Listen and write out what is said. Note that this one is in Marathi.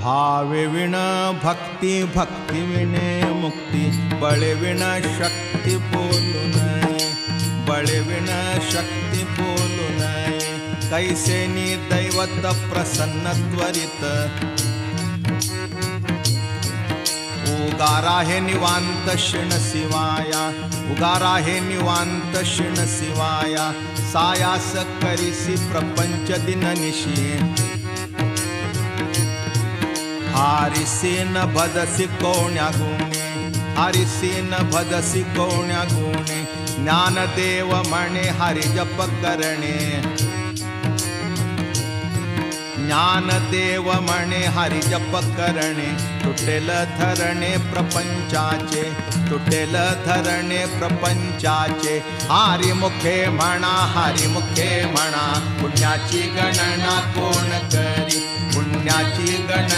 भावे विण भक्ती भक्ती विणे मुक्ती बळे विण शक्ती बोलू नये विण शक्ती बोलू नये कैसेनी दैवत प्रसन्न त्वरित। उगारा हे निवांत शिण शिवाया उगारा हे निवांत शिण शिवाया सायास करिसी प्रपंच दिन निशी हारिसी न भदसी कोण्या गुणे हारिसी न भदसी कोण्या गुणे ज्ञानदेव म्हणे हरिजप करणे ज्ञानदेव म्हणे हरि करणे तुटेल धरणे प्रपंचाचे तुटेल धरणे प्रपंचाचे हारी मुखे म्हणा हारी मुखे म्हणा पुण्याची गणना कोण करी पुण्याची गणना